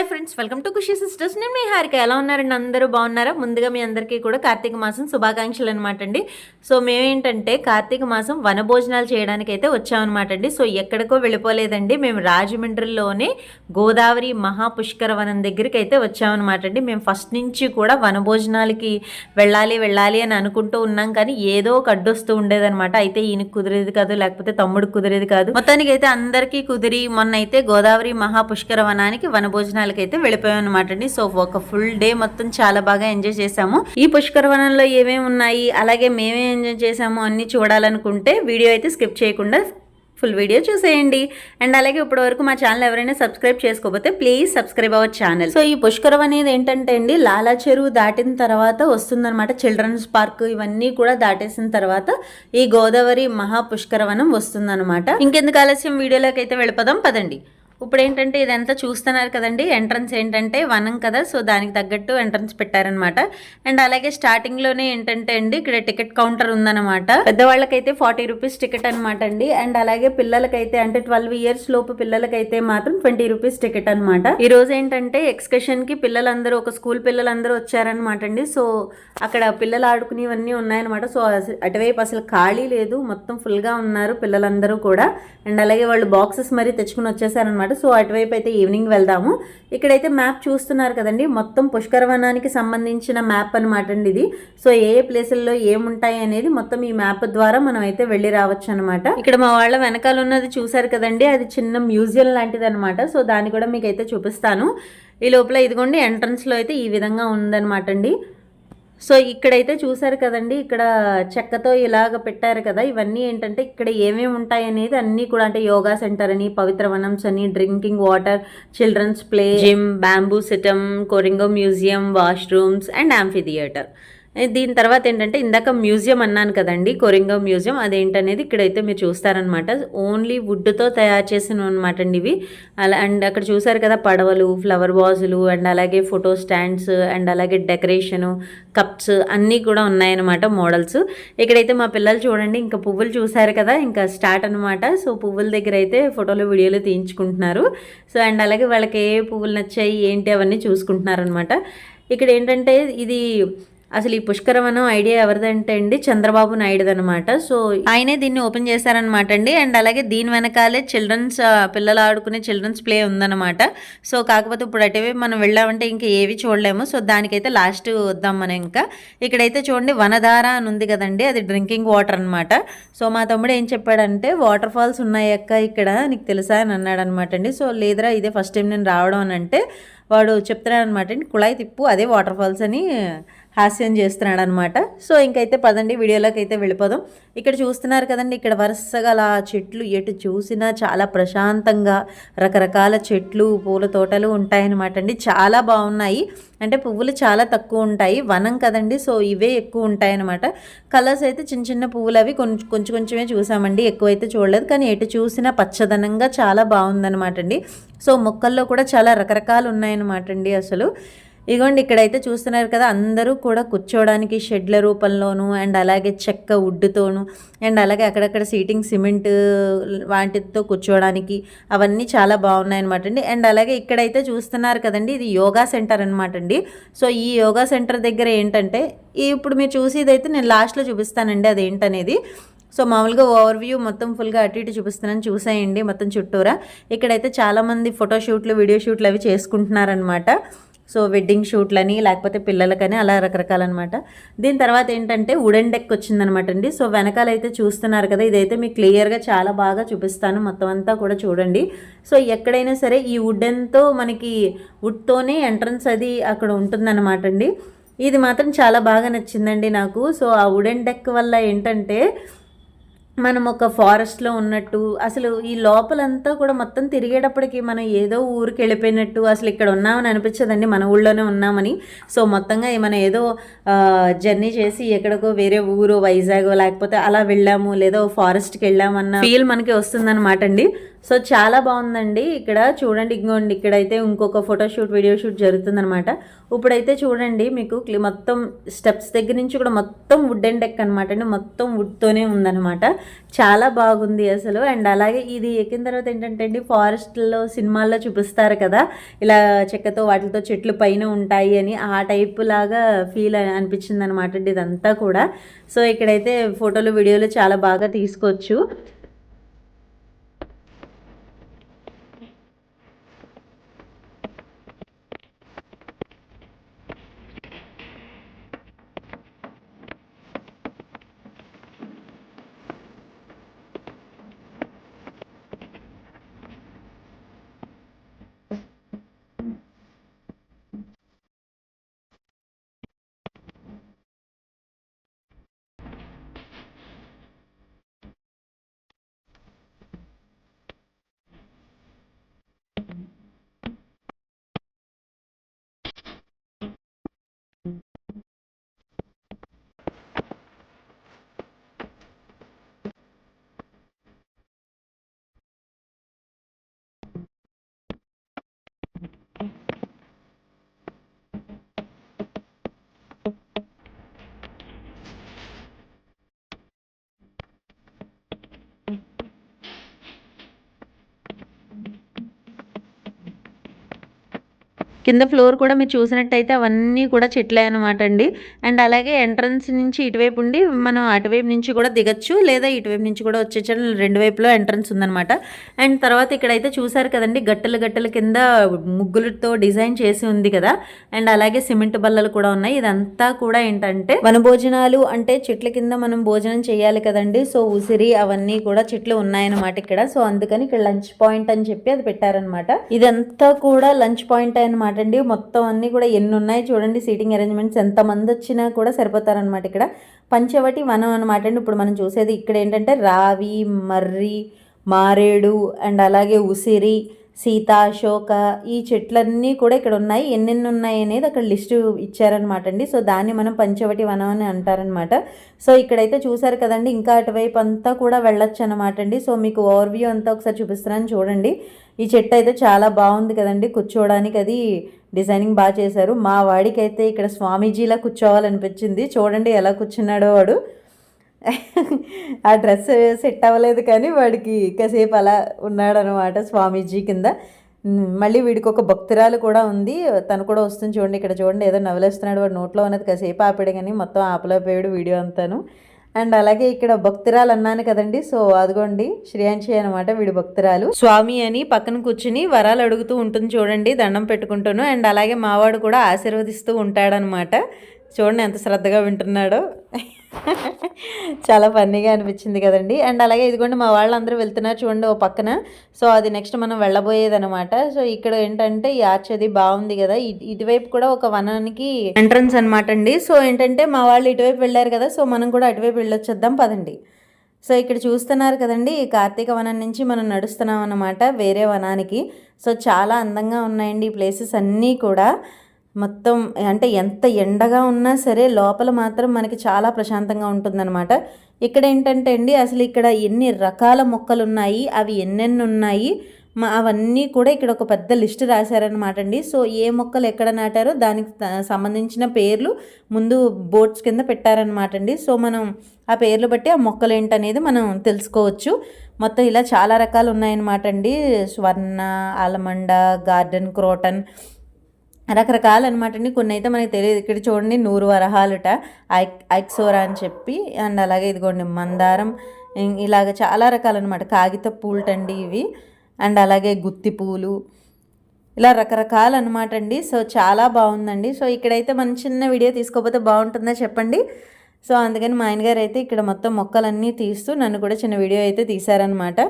Hi friends welcome to Khushi sisters. నేను మీ హారిక. ఎలా ఉన్నారండి? అందరూ బాగున్నారా? ముందుగా మీ అందరికీ కూడా కార్తీక మాసం శుభాకాంక్షలు అనమాట అండి. సో మేమేంటంటే కార్తీక మాసం వనభోజనాలు చేయడానికి అయితే వచ్చామన్నమాట అండి. సో ఎక్కడికో వెళ్ళిపోలేదండి. మేము రాజమండ్రిలోనే గోదావరి మహాపుష్కర వనం దగ్గరికి అయితే వచ్చామన్నమాట అండి. మేము ఫస్ట్ నుంచి కూడా వనభోజనాలకి వెళ్ళాలి వెళ్ళాలి అని అనుకుంటూ ఉన్నాం. కానీ ఏదో ఒక అడ్డొస్తూ ఉండేదన్నమాట. అయితే ఈయనకు కుదిరేది కాదు లేకపోతే తమ్ముడికి కుదిరేది కాదు. మొత్తానికి అయితే అందరికీ కుదిరి మొన్న అయితే గోదావరి మహాపుష్కర వనానికి వనభోజనాలు అయితే వెళ్ళిపోయాం అనమాట అండి సో ఒక ఫుల్ డే మొత్తం చాలా బాగా ఎంజాయ్ చేసాము ఈ పుష్కర వనంలో ఏమేమి ఉన్నాయి అలాగే మేమే ఎంజాయ్ చేసాము అన్ని చూడాలనుకుంటే వీడియో అయితే స్కిప్ చేయకుండా ఫుల్ వీడియో చూసేయండి. అండ్ అలాగే ఇప్పటి వరకు మా ఛానల్ ఎవరైనా సబ్స్క్రైబ్ చేసుకోకపోతే please subscribe our channel so ఈ పుష్కరం అనేది ఏంటంటే అండి లాలా చెరువు దాటిన తర్వాత వస్తుందన్నమాట. చిల్డ్రన్స్ పార్క్ ఇవన్నీ కూడా దాటేసిన తర్వాత ఈ గోదావరి మహా పుష్కరవనం వస్తుందన్నమాట. ఇంకెందుకు ఆలస్యం? వీడియోలోకి అయితే వెళ్ళిపోదాం. పదండి. ఇప్పుడు ఏంటంటే ఇదంతా చూస్తున్నారు కదండి ఎంట్రన్స్ ఏంటంటే వనం కదా సో దానికి తగ్గట్టు ఎంట్రన్స్ పెట్టారనమాట. అండ్ అలాగే స్టార్టింగ్లోనే ఏంటంటే అండి ఇక్కడ టికెట్ కౌంటర్ ఉందన్నమాట. పెద్దవాళ్ళకైతే ఫార్టీ రూపీస్ టికెట్ అనమాట అండి. అండ్ అలాగే పిల్లలకైతే అంటే ట్వెల్వ్ ఇయర్స్ లోపు పిల్లలకైతే మాత్రం ట్వంటీ రూపీస్ టికెట్ అనమాట ఈ రోజు ఏంటంటే ఎక్స్కర్షన్కి పిల్లలందరూ ఒక స్కూల్ పిల్లలందరూ వచ్చారనమాట అండి. సో అక్కడ పిల్లలు ఆడుకునేవన్నీ ఉన్నాయన్నమాట. సో అటువైపు అసలు ఖాళీ లేదు మొత్తం ఫుల్గా గా ఉన్నారు పిల్లలందరూ కూడా. అండ్ అలాగే వాళ్ళు బాక్సెస్ మరీ తెచ్చుకుని వచ్చేసారనమాట సో అటువైపు అయితే ఈవినింగ్ వెళ్దాము. ఇక్కడైతే మ్యాప్ చూస్తున్నారు కదండి. మొత్తం పుష్కరవనానికి సంబంధించిన మ్యాప్ అనమాట అండి ఇది. సో ఏ ఏ ప్లేసుల్లో ఏముంటాయి అనేది మొత్తం ఈ మ్యాప్ ద్వారా మనం అయితే వెళ్ళి రావచ్చు అనమాట ఇక్కడ మా వాళ్ళ వెనకాల ఉన్నది చూసారు కదండి. అది చిన్న మ్యూజియం లాంటిది అనమాట సో దాన్ని కూడా మీకు అయితే చూపిస్తాను. ఈ లోపల ఇదిగోండి ఎంట్రన్స్లో లో అయితే ఈ విధంగా ఉందన్నమాట అండి. సో ఇక్కడైతే చూసారు కదండి ఇక్కడ చెక్కతో ఇలాగ పెట్టారు కదా ఇవన్నీ ఏంటంటే ఇక్కడ ఏమేమి ఉంటాయి అనేది అన్నీ కూడా అంటే యోగా సెంటర్ అని పవిత్ర వనమ్స్ అని drinking water children's play gym bamboo సిటమ్ Coringa museum washrooms and amphitheatre దీని తర్వాత ఏంటంటే ఇందాక మ్యూజియం అన్నాను కదండి కొరింగ మ్యూజియం అదేంటనేది ఇక్కడైతే మీరు చూస్తారనమాట ఓన్లీ వుడ్తో తయారు చేసిన అనమాట అండి ఇవి. అలా అండ్ అక్కడ చూసారు కదా పడవలు ఫ్లవర్ వాజులు అండ్ అలాగే ఫోటో స్టాండ్స్ అండ్ అలాగే డెకరేషను కప్స్ అన్నీ కూడా ఉన్నాయన్నమాట మోడల్స్ ఇక్కడైతే మా పిల్లలు చూడండి ఇంకా పువ్వులు చూసారు కదా ఇంకా స్టార్ట్ అనమాట సో పువ్వుల దగ్గర అయితే ఫోటోలు వీడియోలు తీయించుకుంటున్నారు. సో అండ్ అలాగే వాళ్ళకి ఏ పువ్వులు నచ్చాయి ఏంటి అవన్నీ చూసుకుంటున్నారు అనమాట ఇక్కడ ఏంటంటే ఇది అసలు ఈ పుష్కరవనం ఐడియా ఎవరిదంటే అండి చంద్రబాబు నాయుడు అనమాట సో ఆయనే దీన్ని ఓపెన్ చేశారనమాట అండి. అండ్ అలాగే దీని వెనకాలే చిల్డ్రన్స్ పిల్లలు ఆడుకునే చిల్డ్రన్స్ ప్లే ఉందన్నమాట. సో కాకపోతే ఇప్పుడు అటువే మనం వెళ్ళామంటే ఇంకా ఏవి చూడలేము. సో దానికైతే లాస్ట్ వద్దాం మనం ఇంకా. ఇక్కడైతే చూడండి వనధార అని ఉంది కదండి అది డ్రింకింగ్ వాటర్ అనమాట సో మా తమ్ముడు ఏం చెప్పాడంటే వాటర్ ఫాల్స్ ఉన్నాయి అక్క ఇక్కడ నీకు తెలుసా? అని అన్నాడు అనమాట అండి. సో లేదురా ఇదే ఫస్ట్ టైం నేను రావడం అని అంటే వాడు చెప్తున్నాడు అనమాట అండి కుళాయి తిప్పు అదే వాటర్ ఫాల్స్ అని హాస్యం చేస్తున్నాడు అనమాట సో ఇంకైతే పదండి వీడియోలోకి అయితే వెళ్ళిపోదాం. ఇక్కడ చూస్తున్నారు కదండి ఇక్కడ వరుసగా అలా చెట్లు ఎటు చూసినా చాలా ప్రశాంతంగా రకరకాల చెట్లు పూల తోటలు ఉంటాయన్నమాట అండి. చాలా బాగున్నాయి. అంటే పువ్వులు చాలా తక్కువ ఉంటాయి వనం కదండి సో ఇవే ఎక్కువ ఉంటాయన్నమాట. కలర్స్ అయితే చిన్న చిన్న పువ్వులు అవి కొంచెం కొంచెం కొంచెమే చూసామండి ఎక్కువైతే చూడలేదు. కానీ ఎటు చూసినా పచ్చదనంగా చాలా బాగుందన్నమాట అండి. సో మొక్కల్లో కూడా చాలా రకరకాలు ఉన్నాయన్నమాట అండి అసలు. ఇదిగోండి ఇక్కడైతే చూస్తున్నారు కదా అందరూ కూడా కూర్చోవడానికి షెడ్ల రూపంలోను అండ్ అలాగే చెక్క వుడ్తోను అండ్ అలాగే అక్కడక్కడ సీటింగ్ సిమెంట్ వాటితో కూర్చోవడానికి అవన్నీ చాలా బాగున్నాయి అనమాట అండి. అండ్ అలాగే ఇక్కడైతే చూస్తున్నారు కదండి ఇది యోగా సెంటర్ అనమాట అండి. సో ఈ యోగా సెంటర్ దగ్గర ఏంటంటే ఇప్పుడు మీరు చూసేదైతే నేను లాస్ట్లో చూపిస్తానండి అదేంటనేది. సో మామూలుగా ఓవర్ వ్యూ మొత్తం ఫుల్గా అటు ఇటు చూపిస్తున్నాను చూసేయండి మొత్తం చుట్టూరా. ఇక్కడైతే చాలామంది ఫోటో షూట్లు వీడియో షూట్లు అవి చేసుకుంటున్నారనమాట సో వెడ్డింగ్ షూట్లని లేకపోతే పిల్లలకని అలా రకరకాలన్నమాట. దీని తర్వాత ఏంటంటే వుడెన్ డెక్ వచ్చిందనమాట అండి సో వెనకాల అయితే చూస్తున్నారు కదా ఇదైతే మీకు క్లియర్గా చాలా బాగా చూపిస్తాను. మొత్తం అంతా కూడా చూడండి. సో ఎక్కడైనా సరే ఈ వుడెన్తో మనకి వుడ్తోనే ఎంట్రన్స్ అది అక్కడ ఉంటుందన్నమాట అండి ఇది మాత్రం చాలా బాగా నచ్చిందండి నాకు. సో ఆ వుడెన్ డెక్ వల్ల ఏంటంటే మనం ఒక ఫారెస్ట్లో ఉన్నట్టు అసలు ఈ లోపలంతా కూడా మొత్తం తిరిగేటప్పటికి మనం ఏదో ఊరికి వెళ్ళిపోయినట్టు అసలు ఇక్కడ ఉన్నామని అనిపించదండి. మన ఊళ్ళోనే ఉన్నామని. సో మొత్తంగా మనం ఏదో జర్నీ చేసి ఎక్కడికో వేరే ఊరు వైజాగ్ లేకపోతే అలా వెళ్ళాము లేదో ఫారెస్ట్కి వెళ్ళామన్న ఫీల్ మనకి వస్తుందన్నమాట అండి. సో చాలా బాగుందండి. ఇక్కడ చూడండి ఇంకోండి ఇక్కడైతే ఇంకొక ఫోటోషూట్ వీడియో షూట్ జరుగుతుందనమాట ఇప్పుడైతే చూడండి మీకు క్లి- మొత్తం స్టెప్స్ దగ్గర నుంచి కూడా మొత్తం వుడ్ అండ్ డెక్ అనమాట అండి. మొత్తం వుడ్తోనే ఉందన్నమాట. చాలా బాగుంది అసలు. అండ్ అలాగే ఇది ఎక్కిన తర్వాత ఏంటంటే అండి ఫారెస్ట్లో సినిమాల్లో చూపిస్తారు కదా ఇలా చెక్కతో వాటితో చెట్లు పైన ఉంటాయి అని ఆ టైప్ లాగా ఫీల్ అనిపించింది అనమాట అండి ఇదంతా కూడా. సో ఇక్కడైతే ఫోటోలు వీడియోలు చాలా బాగా తీసుకోవచ్చు. కింద ఫ్లోర్ కూడా మీరు చూసినట్టయితే అవన్నీ కూడా చెట్లే అనమాట అండి. అండ్ అలాగే ఎంట్రన్స్ నుంచి ఇటువైపు ఉండి మనం అటువైపు నుంచి కూడా దిగచ్చు లేదా ఇటువైపు నుంచి కూడా వచ్చే రెండు వైపులో ఎంట్రన్స్ ఉందన్నమాట. అండ్ తర్వాత ఇక్కడైతే చూసారు కదండి గట్టల గట్టెల కింద ముగ్గులతో డిజైన్ చేసి ఉంది కదా. అండ్ అలాగే సిమెంట్ బల్లలు కూడా ఉన్నాయి. ఇదంతా కూడా ఏంటంటే వనభోజనాలు అంటే చెట్ల కింద మనం భోజనం చేయాలి కదండి. సో ఉసిరి అవన్నీ కూడా చెట్లు ఉన్నాయన్నమాట ఇక్కడ. సో అందుకని ఇక్కడ లంచ్ పాయింట్ అని చెప్పి అది పెట్టారనమాట ఇదంతా కూడా లంచ్ పాయింట్ అనమాట అండి. మొత్తం అన్ని కూడా ఎన్ని ఉన్నాయి చూడండి. సీటింగ్ అరేంజ్మెంట్స్ ఎంత మంది వచ్చినా కూడా సరిపోతారనమాట ఇక్కడ. పంచవటి వనం అనమాట అండి. ఇప్పుడు మనం చూసేది ఇక్కడ ఏంటంటే రావి మర్రి మారేడు అండ్ అలాగే ఉసిరి సీత అశోక ఈ చెట్లన్నీ కూడా ఇక్కడ ఉన్నాయి. ఎన్నెన్ని ఉన్నాయి అనేది అక్కడ లిస్టు ఇచ్చారనమాట అండి. సో దాన్ని మనం పంచవటి వనం అని అంటారనమాట సో ఇక్కడైతే చూసారు కదండి. ఇంకా అటువైపు అంతా కూడా వెళ్ళొచ్చు అనమాట అండి. సో మీకు ఓవర్వ్యూ అంతా ఒకసారి చూపిస్తున్నాను చూడండి. ఈ చెట్టు అయితే చాలా బాగుంది కదండి. కూర్చోవడానికి అది డిజైనింగ్ బాగా చేశారు. మా వాడికైతే ఇక్కడ స్వామీజీలా కూర్చోవాలనిపించింది. చూడండి ఎలా కూర్చున్నాడో వాడు. ఆ డ్రెస్ సెట్ అవ్వలేదు కానీ వాడికి కాసేపు అలా ఉన్నాడనమాట స్వామీజీ కింద. మళ్ళీ వీడికి ఒక భక్తురాలు కూడా ఉంది. తను కూడా వస్తుంది చూడండి. ఇక్కడ చూడండి ఏదో నవలేస్తున్నాడు వాడు నోట్లో ఉన్నది కాసేపు ఆపాడు కానీ మొత్తం ఆపలేకపోయాడు వీడియో అంతాను. అండ్ అలాగే ఇక్కడ భక్తురాలు అన్నాను కదండి. సో అదిగోండి శ్రేయాంశి అనమాట వీడి భక్తురాలు. స్వామి అని పక్కన కూర్చుని వరాలు అడుగుతూ ఉంటుంది చూడండి దండం పెట్టుకుంటాను. అండ్ అలాగే మావాడు కూడా ఆశీర్వదిస్తూ ఉంటాడనమాట చూడండి ఎంత శ్రద్ధగా వింటున్నాడో. చాలా ఫన్నీగా అనిపించింది కదండి. అండ్ అలాగే ఇదిగోండి మా వాళ్ళందరూ వెళ్తున్నారు చూడండి ఓ పక్కన. సో అది నెక్స్ట్ మనం వెళ్ళబోయేది అనమాట సో ఇక్కడ ఏంటంటే ఈ ఆర్చ్ అది బాగుంది కదా. ఇ- ఇటువైపు కూడా ఒక వనానికి ఎంట్రన్స్ అనమాట అండి. సో ఏంటంటే మా వాళ్ళు ఇటువైపు వెళ్ళారు కదా. సో మనం కూడా అటువైపు వెళ్ళొచ్చేద్దాం పదండి. సో ఇక్కడ చూస్తున్నారు కదండి ఈ కార్తీక వనం నుంచి మనం నడుస్తున్నాం అన్నమాట వేరే వనానికి. సో చాలా అందంగా ఉన్నాయండి ఈ ప్లేసెస్ అన్నీ కూడా. మొత్తం అంటే ఎంత ఎండగా ఉన్నా సరే లోపల మాత్రం మనకి చాలా ప్రశాంతంగా ఉంటుందన్నమాట. ఇక్కడ ఏంటంటే అండి అసలు ఇక్కడ ఎన్ని రకాల మొక్కలు ఉన్నాయి అవి ఎన్నెన్ని ఉన్నాయి మా అవన్నీ కూడా ఇక్కడ ఒక పెద్ద లిస్ట్ రాశారనమాట అండి. సో ఏ మొక్కలు ఎక్కడ నాటారో దానికి సంబంధించిన పేర్లు ముందు బోర్డ్స్ కింద పెట్టారనమాట అండి. సో మనం ఆ పేర్లు బట్టి ఆ మొక్కలు ఏంటనేది మనం తెలుసుకోవచ్చు. మొత్తం ఇలా చాలా రకాలు ఉన్నాయన్నమాట అండి. స్వర్ణ ఆలమండ గార్డెన్ క్రోటన్ రకరకాలు అనమాట అండి కొన్ని అయితే మనకి తెలియదు. ఇక్కడ చూడండి నూరు వరహాలుట. ఐక్ ఐక్సోరా అని చెప్పి అండ్ అలాగే ఇదిగోండి మందారం ఇలాగ చాలా రకాలన్నమాట. కాగిత పూలటండి ఇవి. అండ్ అలాగే గుత్తి పూలు. ఇలా రకరకాలు అనమాట అండి సో చాలా బాగుందండి. సో ఇక్కడైతే మన చిన్న వీడియో తీసుకోకపోతే బాగుంటుందా చెప్పండి? సో అందుకని మా ఆయనగారు అయితే ఇక్కడ మొత్తం మొక్కలన్నీ తీస్తూ నన్ను కూడా చిన్న వీడియో అయితే తీశారనమాట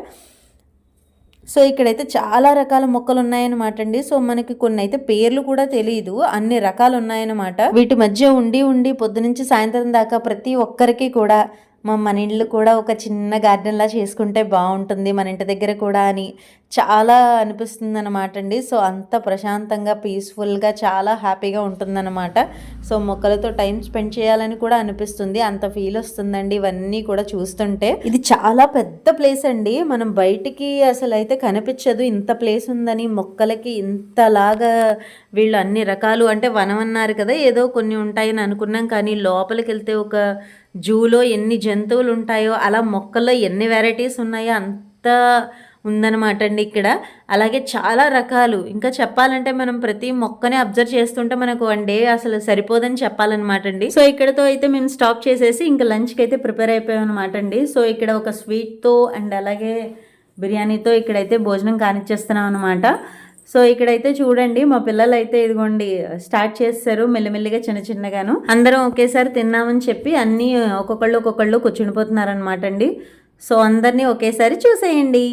సో ఇక్కడైతే చాలా రకాల మొక్కలు ఉన్నాయన్నమాట అండి సో మనకి కొన్ని అయితే పేర్లు కూడా తెలియదు అన్ని రకాలు ఉన్నాయన్నమాట వీటి మధ్య ఉండి ఉండి పొద్దునుంచి సాయంత్రం దాకా ప్రతి ఒక్కరికి కూడా మా మన ఇల్లు కూడా ఒక చిన్న గార్డెన్లా చేసుకుంటే బాగుంటుంది మన ఇంటి దగ్గర కూడా అని చాలా అనిపిస్తుంది అనమాట అండి. సో అంత ప్రశాంతంగా పీస్ఫుల్గా చాలా హ్యాపీగా ఉంటుందన్నమాట. సో మొక్కలతో టైం స్పెండ్ చేయాలని కూడా అనిపిస్తుంది. అంత ఫీల్ వస్తుందండి ఇవన్నీ కూడా చూస్తుంటే. ఇది చాలా పెద్ద ప్లేస్ అండి. మనం బయటికి అసలు అయితే కనిపించదు. ఇంత ప్లేస్ ఉందని మొక్కలకి ఇంతలాగా వీళ్ళు అన్ని రకాలు అంటే వనం అన్నారు కదా ఏదో కొన్ని ఉంటాయని అనుకున్నాం కానీ లోపలికి వెళ్తే ఒక జూలో ఎన్ని జంతువులు ఉంటాయో అలా మొక్కల్లో ఎన్ని వెరైటీస్ ఉన్నాయో అంత ఉందన్నమాట అండి ఇక్కడ. అలాగే చాలా రకాలు. ఇంకా చెప్పాలంటే మనం ప్రతి మొక్కని అబ్జర్వ్ చేస్తుంటే మనకు వన్ డే అసలు సరిపోదని చెప్పాలన్నమాట అండి. సో ఇక్కడతో అయితే మేము స్టాప్ చేసేసి ఇంకా లంచ్కి అయితే ప్రిపేర్ అయిపోయాం అనమాట అండి. సో ఇక్కడ ఒక స్వీట్తో అండ్ అలాగే బిర్యానీతో ఇక్కడైతే భోజనం కానిచ్చేస్తున్నాం అనమాట సో ఇక్కడైతే చూడండి మా పిల్లలు అయితే ఇదిగోండి స్టార్ట్ చేస్తారు మెల్లిమెల్లిగా చిన్న చిన్నగాను. అందరం ఒకేసారి తిన్నామని చెప్పి అన్నీ ఒక్కొక్కళ్ళు ఒక్కొక్కళ్ళు కూర్చునిపోతున్నారనమాట అండి. సో అందరినీ ఒకేసారి చూసేయండి.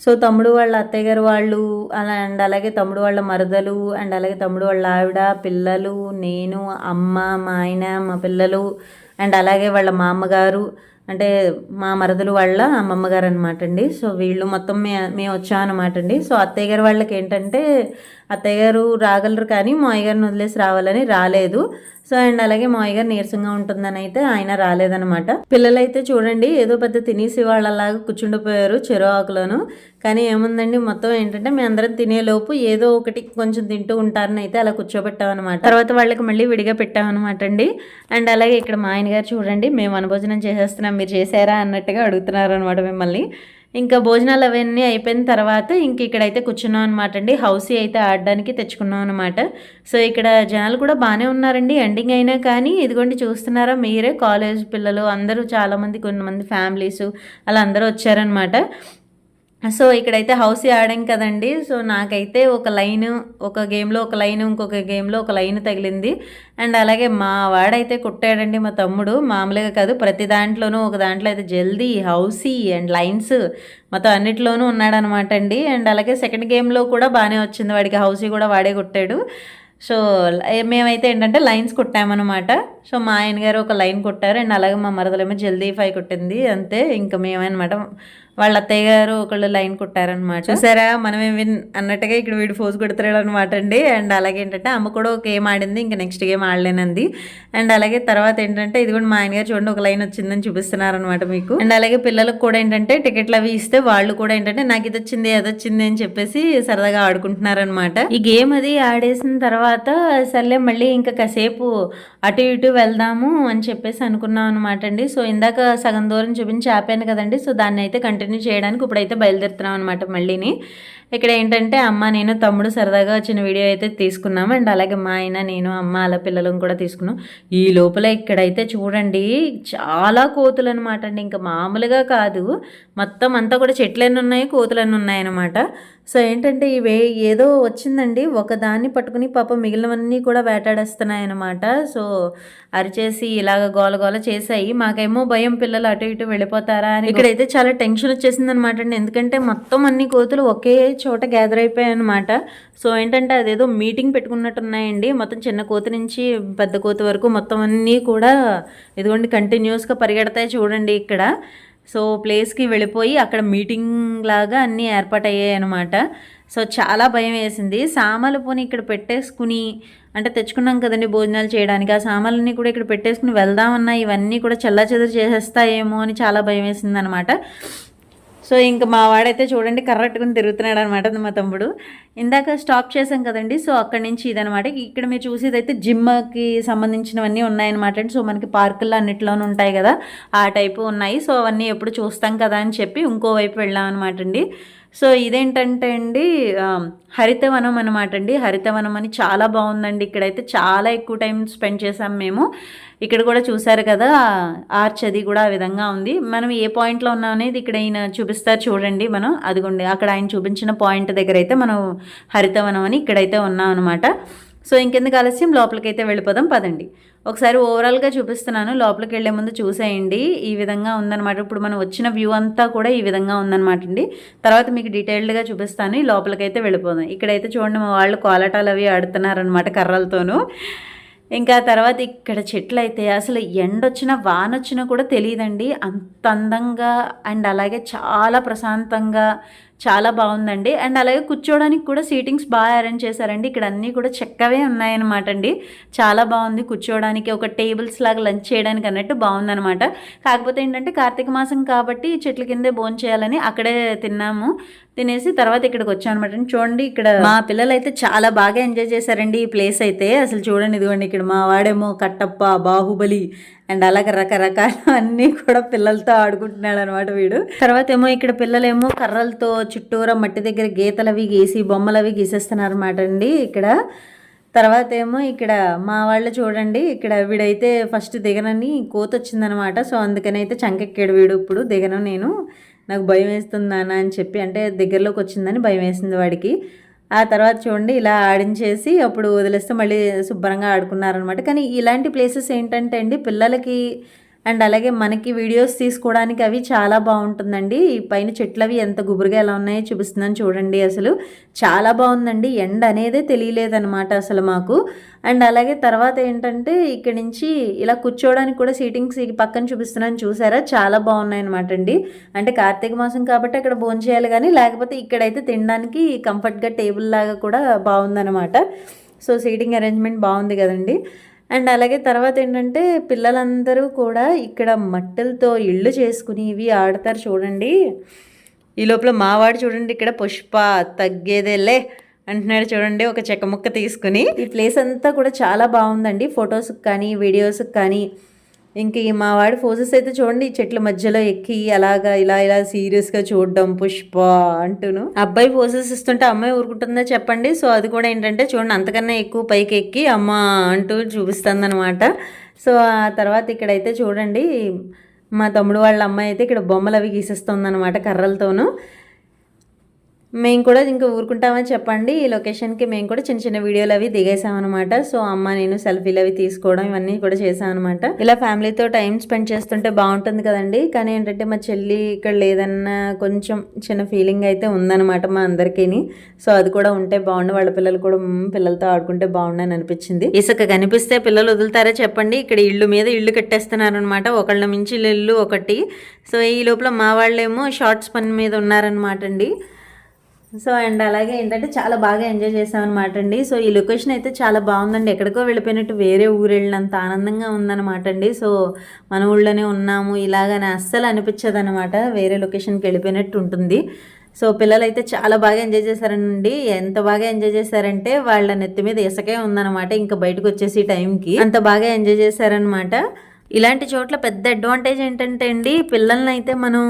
సో తమ్ముడు వాళ్ళ అత్తయ్య గారు వాళ్ళు అలా అండ్ అలాగే తమ్ముడు వాళ్ళ మరదలు అండ్ అలాగే తమ్ముడు వాళ్ళ ఆవిడ పిల్లలు నేను అమ్మ మా ఆయన మా పిల్లలు అండ్ అలాగే వాళ్ళ మా అమ్మగారు అంటే మా మరదలు వాళ్ళ అమ్మమ్మ గారు అనమాట అండి సో వీళ్ళు మొత్తం మే మేము వచ్చామన్నమాట అనమాట అండి సో అత్తయ్య గారు వాళ్ళకి ఏంటంటే అత్తయ్య గారు రాగలరు కానీ మా అయ్యగారిని వదిలేసి రావాలని రాలేదు. సో అండ్ అలాగే మా గారు నీరసంగా ఉంటుందని అయితే ఆయన రాలేదనమాట పిల్లలైతే చూడండి ఏదో పెద్ద తినేసి వాళ్ళలాగా కూర్చుండిపోయారు చెరో ఆకులోను. కానీ ఏముందండి మొత్తం ఏంటంటే మేము అందరం తినేలోపు ఏదో ఒకటి కొంచెం తింటూ ఉంటారని అయితే అలా కూర్చోబెట్టామన్నమాట. తర్వాత వాళ్ళకి మళ్ళీ విడిగా పెట్టామన్నమాట అండి. అండ్ అలాగే ఇక్కడ మా ఆయన గారు చూడండి మేము అనుభోజనం చేసేస్తున్నాం మీరు చేశారా అన్నట్టుగా అడుగుతున్నారు అనమాట మిమ్మల్ని. ఇంకా భోజనాలు అవన్నీ అయిపోయిన తర్వాత ఇంక ఇక్కడైతే కూర్చున్నాం అనమాట అండి. హౌసీ అయితే ఆడడానికి తెచ్చుకున్నాం అనమాట సో ఇక్కడ జనాలు కూడా బాగానే ఉన్నారండి. ఎండింగ్ అయినా కానీ ఇదిగోండి చూస్తున్నారా మీరే కాలేజ్ పిల్లలు అందరూ చాలామంది కొంతమంది ఫ్యామిలీస్ అలా అందరూ వచ్చారనమాట సో ఇక్కడైతే హౌస్ ఆడాం కదండి. సో నాకైతే ఒక లైన్ ఒక గేమ్లో ఒక లైన్ ఇంకొక గేమ్లో ఒక లైన్ తగిలింది. అండ్ అలాగే మా వాడైతే కుట్టాడండి మా తమ్ముడు. మామూలుగా కాదు ప్రతి దాంట్లోనూ ఒక దాంట్లో అయితే జల్దీ హౌసీ అండ్ లైన్స్ మొత్తం అన్నిట్లోనూ ఉన్నాడనమాట అండి. అండ్ అలాగే సెకండ్ గేమ్లో కూడా బాగానే వచ్చింది. వాడికి హౌసీ కూడా వాడే కుట్టాడు. సో మేమైతే ఏంటంటే లైన్స్ కుట్టామన్నమాట సో మా ఆయన గారు ఒక లైన్ కుట్టారు. అండ్ అలాగే మా మరదలేమో జల్దీ ఫై కుట్టింది. అంతే ఇంకా మేమనమాట వాళ్ళ అత్తయ్య గారు ఒకళ్ళు లైన్ కుట్టారనమాట చూసారా? మనమే విన్ అన్నట్టుగా ఇక్కడ వీడు ఫోజ్ కొడుతున్నాడు అనమాట అండి. అండ్ అలాగే ఏంటంటే అమ్మ కూడా ఒక గేమ్ ఆడింది ఇంకా నెక్స్ట్ గేమ్ ఆడలేనంది. అండ్ అలాగే తర్వాత ఏంటంటే ఇది కూడా మా ఆయన గారు చూడండి ఒక లైన్ వచ్చిందని చూపిస్తున్నారు అనమాట మీకు. అండ్ అలాగే పిల్లలకు కూడా ఏంటంటే టికెట్లు అవి ఇస్తే వాళ్ళు కూడా ఏంటంటే నాకు ఇది వచ్చింది అది వచ్చింది అని చెప్పేసి సరదాగా ఆడుకుంటున్నారనమాట ఈ గేమ్ అది ఆడేసిన తర్వాత సర్లే మళ్ళీ ఇంకా కాసేపు అటు ఇటు వెళ్దాము అని చెప్పేసి అనుకున్నాం అనమాట అండి. సో ఇందాక సగం దూరం చూపించి ఆపాను కదండి. సో దాన్ని అయితే కంటిన్యూ చేయడానికి ఇప్పుడైతే బయలుదేరుతున్నాం అనమాట మళ్ళీని. ఇక్కడ ఏంటంటే అమ్మ నేను తమ్ముడు సరదాగా వచ్చిన వీడియో అయితే తీసుకున్నాము అండ్ అలాగే మా ఆయన నేను అమ్మ అలా పిల్లలను కూడా తీసుకున్నాం. ఈ లోపల ఇక్కడైతే చూడండి చాలా కోతులు అనమాట అండి. ఇంకా మామూలుగా కాదు మొత్తం అంతా కూడా చెట్లన్నీ ఉన్నాయి కోతులన్నీ ఉన్నాయన్నమాట. సో ఏంటంటే ఇవే ఏదో వచ్చిందండి. ఒకదాన్ని పట్టుకుని పాప మిగిలినవన్నీ కూడా వేటాడేస్తున్నాయి అనమాట సో అరిచేసి ఇలాగ గోల గోల చేసాయి మాకేమో భయం పిల్లలు అటు ఇటు వెళ్ళిపోతారా అని ఇక్కడైతే చాలా టెన్షన్ వచ్చేసింది అనమాట అండి. ఎందుకంటే మొత్తం అన్ని కోతులు ఒకే చోట గ్యాదర్ అయిపోయాయి అనమాట సో ఏంటంటే అదేదో మీటింగ్ పెట్టుకున్నట్టు ఉన్నాయండి మొత్తం చిన్న కోతి నుంచి పెద్ద కోతి వరకు మొత్తం అన్నీ కూడా ఇదిగోండి కంటిన్యూస్గా పరిగెడతాయి చూడండి ఇక్కడ. సో ప్లేస్కి వెళ్ళిపోయి అక్కడ మీటింగ్ లాగా అన్నీ ఏర్పాటయ్యాయి అనమాట సో చాలా భయం వేసింది. సామాలు పోని ఇక్కడ పెట్టేసుకుని అంటే తెచ్చుకున్నాం కదండి భోజనాలు చేయడానికి. ఆ సామాన్లన్నీ కూడా ఇక్కడ పెట్టేసుకుని వెళ్దామన్నా ఇవన్నీ కూడా చల్లా చెదరు చేసేస్తాయేమో అని చాలా భయం వేసింది అనమాట సో ఇంకా మా వాడైతే చూడండి కర్రట్టుకుని తిరుగుతున్నాడు అనమాట మా తమ్ముడు. ఇందాక స్టాప్ చేశాం కదండి సో అక్కడి నుంచి ఇదనమాట ఇక్కడ మీరు చూసేది అయితే జిమ్కి సంబంధించినవన్నీ ఉన్నాయన్నమాట అండి. సో మనకి పార్కుల్లో అన్నిట్లోనూ ఉంటాయి కదా ఆ టైపు ఉన్నాయి. సో అవన్నీ ఎప్పుడు చూస్తాం కదా అని చెప్పి ఇంకోవైపు వెళ్ళాం అనమాట అండి. సో ఇదేంటంటే అండి హరితవనం అనమాట అండి. హరితవనం అని చాలా బాగుందండి. ఇక్కడైతే చాలా ఎక్కువ టైం స్పెండ్ చేసాం మేము. ఇక్కడ కూడా చూసారు కదా ఆర్చ్ అది కూడా ఆ విధంగా ఉంది. మనం ఏ పాయింట్లో ఉన్నాం అనేది ఇక్కడ ఆయన చూపిస్తారు చూడండి మనం. అదిగోండి అక్కడ ఆయన చూపించిన పాయింట్ దగ్గర అయితే మనం హరితవనం అని ఇక్కడైతే ఉన్నాం అనమాట సో ఇంకెందుకు ఆలస్యం? లోపలికైతే వెళ్ళిపోదాం పదండి. ఒకసారి ఓవరాల్గా చూపిస్తున్నాను. లోపలికి వెళ్ళే ముందు చూసేయండి. ఈ విధంగా ఉందన్నమాట. ఇప్పుడు మనం వచ్చిన వ్యూ అంతా కూడా ఈ విధంగా ఉందన్నమాట అండి. తర్వాత మీకు డీటెయిల్డ్గా చూపిస్తాను. ఈ లోపలికైతే వెళ్ళిపోదాం. ఇక్కడైతే చూడండి మా వాళ్ళు కోలాటాలు అవి ఆడుతున్నారనమాట కర్రలతోనూ. ఇంకా తర్వాత ఇక్కడ చెట్లు అయితే అసలు ఎండొచ్చినా వానొచ్చినా కూడా తెలియదండి అంత అందంగా అండ్ అలాగే చాలా ప్రశాంతంగా చాలా బాగుందండి. అండ్ అలాగే కూర్చోవడానికి కూడా సీటింగ్స్ బాగా అరేంజ్ చేశారండి. ఇక్కడ అన్నీ కూడా చెక్కవే ఉన్నాయన్నమాట అండి చాలా బాగుంది కూర్చోవడానికి ఒక టేబుల్స్ లాగా లంచ్ చేయడానికి అన్నట్టు బాగుందన్నమాట. కాకపోతే ఏంటంటే కార్తీక మాసం కాబట్టి చెట్ల కిందే భోంచేయాలని అక్కడే తిన్నాము. తినేసి తర్వాత ఇక్కడికి వచ్చాను అనమాట. చూడండి ఇక్కడ మా పిల్లలు అయితే చాలా బాగా ఎంజాయ్ చేశారండి ఈ ప్లేస్ అయితే. అసలు చూడండి ఇదిగోండి ఇక్కడ మా వాడేమో కట్టప్ప బాహుబలి అండ్ అలాగే రకరకాల అన్నీ కూడా పిల్లలతో ఆడుకుంటున్నాడు అనమాట వీడు. తర్వాత ఏమో ఇక్కడ పిల్లలేమో కర్రలతో చుట్టూరా మట్టి దగ్గర గీతలు అవి గీసి బొమ్మలు అవి గీసేస్తున్నారనమాట అండి ఇక్కడ. తర్వాత ఏమో ఇక్కడ మా వాళ్ళు చూడండి ఇక్కడ వీడైతే ఫస్ట్ దిగనని కోత వచ్చిందనమాట సో అందుకని అయితే చంకెక్కాడు వీడు ఇప్పుడు దిగను నేను. నాకు భయం వేస్తుంది నాన్న అని చెప్పి అంటే దగ్గరలోకి వచ్చిందని భయం వేసింది వాడికి. ఆ తర్వాత చూడండి ఇలా ఆడించేసి అప్పుడు వదిలేస్తే మళ్ళీ శుభ్రంగా ఆడుకున్నారనమాట కానీ ఇలాంటి ప్లేసెస్ ఏంటంటే అండి పిల్లలకి అండ్ అలాగే మనకి వీడియోస్ తీసుకోవడానికి అవి చాలా బాగుంటుందండి. ఈ పైన చెట్లు అవి ఎంత గుబురుగా ఎలా ఉన్నాయో చూపిస్తుందని చూడండి అసలు. చాలా బాగుందండి. ఎండ అనేదే తెలియలేదనమాట అసలు మాకు. అండ్ అలాగే తర్వాత ఏంటంటే ఇక్కడ నుంచి ఇలా కూర్చోవడానికి కూడా సీటింగ్స్ పక్కన చూపిస్తున్నాను. చూసారా? చాలా బాగున్నాయి అనమాట అండి. అంటే కార్తీక మాసం కాబట్టి అక్కడ భోజనం చేయాలి కానీ లేకపోతే ఇక్కడైతే తినడానికి కంఫర్ట్గా టేబుల్ లాగా కూడా బాగుందనమాట సో సీటింగ్ అరేంజ్మెంట్ బాగుంది కదండి. అండ్ అలాగే తర్వాత ఏంటంటే పిల్లలందరూ కూడా ఇక్కడ మట్టలతో ఇళ్ళు చేసుకుని ఇవి ఆడతారు చూడండి. ఈ లోపల మావాడు చూడండి ఇక్కడ పుష్ప తగ్గేదేలే అంటున్నాడు చూడండి ఒక చెక్క ముక్క తీసుకుని. ఈ ప్లేస్ అంతా కూడా చాలా బాగుందండి. ఫొటోస్కి కానీ వీడియోస్కి కానీ. ఇంక ఈ మా వాడి ఫోజెస్ అయితే చూడండి చెట్ల మధ్యలో ఎక్కి అలాగా ఇలా ఇలా సీరియస్గా చూడడం పుష్ప అంటూను. అబ్బాయి ఫోజెస్ ఇస్తుంటే అమ్మాయి ఊరుకుంటుందా చెప్పండి? సో అది కూడా ఏంటంటే చూడండి అంతకన్నా ఎక్కువ పైకి ఎక్కి అమ్మ అంటూ చూపిస్తుంది అనమాట సో ఆ తర్వాత ఇక్కడైతే చూడండి మా తమ్ముడు వాళ్ళ అమ్మాయి అయితే ఇక్కడ బొమ్మలు అవి గీసేస్తుంది అనమాట కర్రలతోనూ. మేము కూడా ఇంకా ఊరుకుంటామని చెప్పండి. ఈ లొకేషన్కి మేము కూడా చిన్న చిన్న వీడియోలు అవి దిగేసామన్నమాట. సో అమ్మ నేను సెల్ఫీలు అవి తీసుకోవడం ఇవన్నీ కూడా చేసామన్నమాట. ఇలా ఫ్యామిలీతో టైం స్పెండ్ చేస్తుంటే బాగుంటుంది కదండి. కానీ ఏంటంటే మా చెల్లి ఇక్కడ లేదన్న కొంచెం చిన్న ఫీలింగ్ అయితే ఉందన్నమాట మా అందరికీ సో అది కూడా ఉంటే బాగుండు. వాళ్ళ పిల్లలు కూడా పిల్లలతో ఆడుకుంటే బాగుండని అనిపించింది. ఇసుక కనిపిస్తే పిల్లలు వదులుతారా చెప్పండి. ఇక్కడ ఇల్లు మీద ఇల్లు కట్టేస్తున్నారు అనమాట ఒకళ్ళ మించి ఇల్లు ఒకటి. సో ఈ లోపల మా వాళ్ళేమో షార్ట్స్ పని మీద ఉన్నారనమాట అండి. సో అండ్ అలాగే ఏంటంటే చాలా బాగా ఎంజాయ్ చేసామన్నమాట అండి. సో ఈ లొకేషన్ అయితే చాలా బాగుందండి. ఎక్కడికో వెళ్ళిపోయినట్టు వేరే ఊరు వెళ్ళినంత ఆనందంగా ఉందన్నమాట అండి. సో మన ఊళ్ళోనే ఉన్నాము. ఇలాగనే అస్సలు అనిపించదు అనమాట వేరే లొకేషన్కి వెళ్ళిపోయినట్టు ఉంటుంది. సో పిల్లలు అయితే చాలా బాగా ఎంజాయ్ చేశారండి. ఎంత బాగా ఎంజాయ్ చేశారంటే వాళ్ళ నెత్తి మీద ఇసకే ఉందన్నమాట ఇంకా బయటకు వచ్చేసి టైంకి. అంత బాగా ఎంజాయ్ చేశారనమాట ఇలాంటి చోట్ల పెద్ద అడ్వాంటేజ్ ఏంటంటే అండి పిల్లల్ని అయితే మనం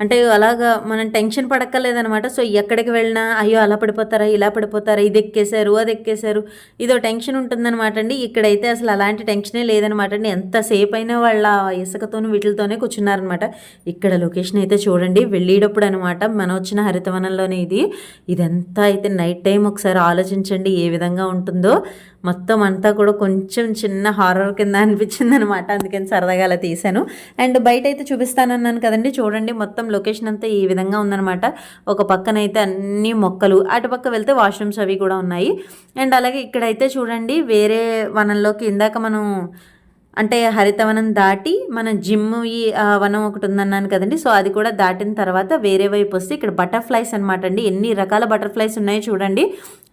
అంటే అలాగా మనం టెన్షన్ పడక్కర్లేదనమాట సో ఎక్కడికి వెళ్ళినా అయ్యో అలా పడిపోతారా ఇలా పడిపోతారా ఇది ఎక్కేశారు అది ఎక్కేశారు ఇదో టెన్షన్ ఉంటుందన్నమాట అండి. ఇక్కడైతే అసలు అలాంటి టెన్షనే లేదనమాట అండి. ఎంతసేపు అయినా వాళ్ళ ఇసుకతోనూ వీటితోనే కూర్చున్నారనమాట ఇక్కడ లొకేషన్ అయితే చూడండి వెళ్ళేటప్పుడు అనమాట మనం వచ్చిన హరితవనంలోనే ఇది. ఇదంతా అయితే నైట్ టైం ఒకసారి ఆలోచించండి ఏ విధంగా ఉంటుందో. మొత్తం అంతా కూడా కొంచెం చిన్న హారర్ కింద అనిపించింది అనమాట అందుకని సరదాగా అలా తీశాను. అండ్ బయట అయితే చూపిస్తానన్నాను కదండి. చూడండి మొత్తం లొకేషన్ అంతా ఈ విధంగా ఉందనమాట ఒక పక్కన అయితే అన్ని మొక్కలు అటు పక్క వెళ్తే వాష్రూమ్స్ అవి కూడా ఉన్నాయి. అండ్ అలాగే ఇక్కడైతే చూడండి వేరే వనంలోకి ఇందాక మనం అంటే హరితవనం దాటి మన జిమ్ ఈ వనం ఒకటి ఉందన్నాను కదండి. సో అది కూడా దాటిన తర్వాత వేరే వైపు వస్తే ఇక్కడ బటర్ఫ్లైస్ అనమాట అండి. ఎన్ని రకాల బటర్ఫ్లైస్ ఉన్నాయో చూడండి.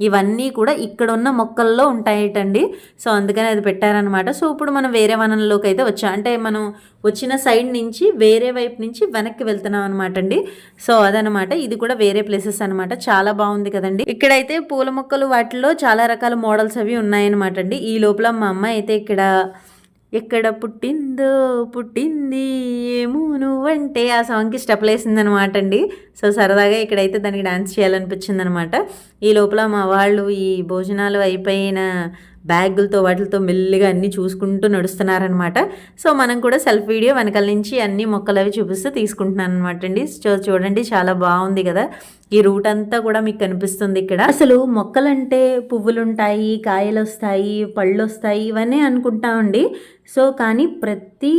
ఇవన్నీ కూడా ఇక్కడ ఉన్న మొక్కల్లో ఉంటాయటండి. సో అందుకని అది పెట్టారనమాట సో ఇప్పుడు మనం వేరే వనంలోకి అయితే వచ్చాం అంటే మనం వచ్చిన సైడ్ నుంచి వేరే వైపు నుంచి వెనక్కి వెళ్తున్నాం అనమాట అండి. సో అదనమాట ఇది కూడా వేరే ప్లేసెస్ అనమాట చాలా బాగుంది కదండి. ఇక్కడైతే పూల మొక్కలు వాటిలో చాలా రకాల మోడల్స్ అవి ఉన్నాయన్నమాట అండి. ఈ లోపల మా అమ్మ అయితే ఇక్కడ ఎక్కడ పుట్టిందో పుట్టింది ఏమో నువ్వంటే ఆ సాంగ్కి స్టెప్ వేసిందనమాట అండి. సో సరదాగా ఇక్కడైతే దానికి డాన్స్ చేయాలనిపించింది అనమాట ఈ లోపల మా వాళ్ళు ఈ భోజనాలు అయిపోయిన బ్యాగులతో వాటితో మెల్లిగా అన్నీ చూసుకుంటూ నడుస్తున్నారనమాట సో మనం కూడా సెల్ఫ్ వీడియో వెనకాల నుంచి అన్ని మొక్కలు అవి చూపిస్తూ తీసుకుంటున్నాను అనమాట అండి సో చూడండి చాలా బాగుంది కదా. ఈ రూట్ అంతా కూడా మీకు కనిపిస్తుంది ఇక్కడ. అసలు మొక్కలంటే పువ్వులుంటాయి కాయలు వస్తాయి పళ్ళు వస్తాయి ఇవన్నీ అనుకుంటామండి. సో కానీ ప్రతి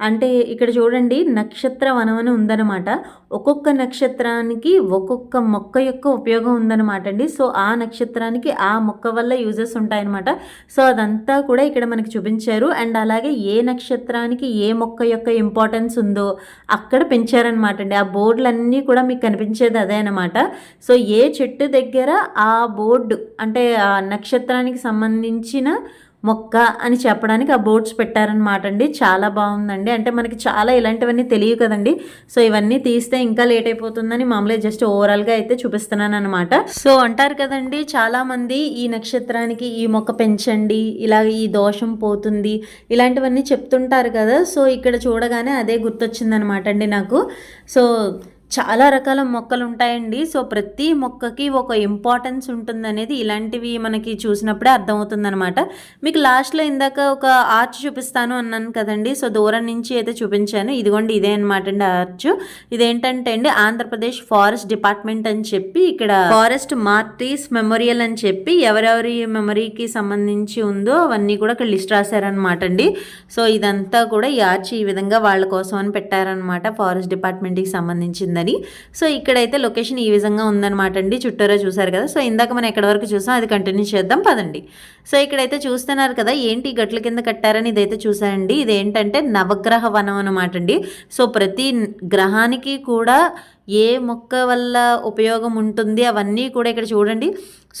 అంటే ఇక్కడ చూడండి నక్షత్ర వనం అని ఉందన్నమాట. ఒక్కొక్క నక్షత్రానికి ఒక్కొక్క మొక్క యొక్క ఉపయోగం ఉందన్నమాట అండి సో ఆ నక్షత్రానికి ఆ మొక్క వల్ల యూజెస్ ఉంటాయన్నమాట. సో అదంతా కూడా ఇక్కడ మనకి చూపించారు. అండ్ అలాగే ఏ నక్షత్రానికి ఏ మొక్క యొక్క ఇంపార్టెన్స్ ఉందో అక్కడ పెంచారనమాట అండి ఆ బోర్డులన్నీ కూడా మీకు కనిపించేది అదే అనమాట సో ఏ చెట్టు దగ్గర ఆ బోర్డు అంటే ఆ నక్షత్రానికి సంబంధించిన మొక్క అని చెప్పడానికి ఆ బోర్డ్స్ పెట్టారనమాట అండి చాలా బాగుందండి. అంటే మనకి చాలా ఇలాంటివన్నీ తెలియదు కదండి. సో ఇవన్నీ తీస్తే ఇంకా లేట్ అయిపోతుందని మామూలుగా జస్ట్ ఓవరాల్గా అయితే చూపిస్తున్నాను అనమాట సో అంటారు కదండి చాలామంది ఈ నక్షత్రానికి ఈ మొక్క పెంచండి ఇలా ఈ దోషం పోతుంది ఇలాంటివన్నీ చెప్తుంటారు కదా. సో ఇక్కడ చూడగానే అదే గుర్తొచ్చిందనమాట అండి నాకు. సో చాలా రకాల మొక్కలు ఉంటాయండి. సో ప్రతి మొక్కకి ఒక ఇంపార్టెన్స్ ఉంటుందనేది ఇలాంటివి మనకి చూసినప్పుడే అర్థమవుతుందనమాట మీకు లాస్ట్లో ఇందాక ఒక ఆర్చ్ చూపిస్తాను అన్నాను కదండి. సో దూరం నుంచి అయితే చూపించాను. ఇదిగోండి ఇదే అనమాట అండి ఆర్చ్. ఇదేంటంటే అండి ఆంధ్రప్రదేశ్ ఫారెస్ట్ డిపార్ట్మెంట్ అని చెప్పి ఇక్కడ ఫారెస్ట్ మార్టీస్ మెమోరియల్ అని చెప్పి ఎవరెవరి మెమరీకి సంబంధించి ఉందో అవన్నీ కూడా ఇక్కడ లిస్ట్ రాశారనమాట అండి. సో ఇదంతా కూడా ఈ ఆర్చ్ ఈ విధంగా వాళ్ళ కోసం అని పెట్టారనమాట ఫారెస్ట్ డిపార్ట్మెంట్కి సంబంధించిందని సో ఇక్కడైతే లొకేషన్ ఈ విధంగా ఉందన్నమాట అండి. చుట్టూరా చూసారు కదా. సో ఇందాక మనం ఎక్కడి వరకు చూసాం అది కంటిన్యూ చేద్దాం పదండి. సో ఇక్కడైతే చూస్తున్నారు కదా ఏంటి గట్ల కింద కట్టారని ఇదైతే చూసానండి ఇదేంటంటే నవగ్రహ వనం అనమాట అండి. సో ప్రతి గ్రహానికి కూడా ఏ మొక్క వల్ల ఉపయోగం ఉంటుంది అవన్నీ కూడా ఇక్కడ చూడండి.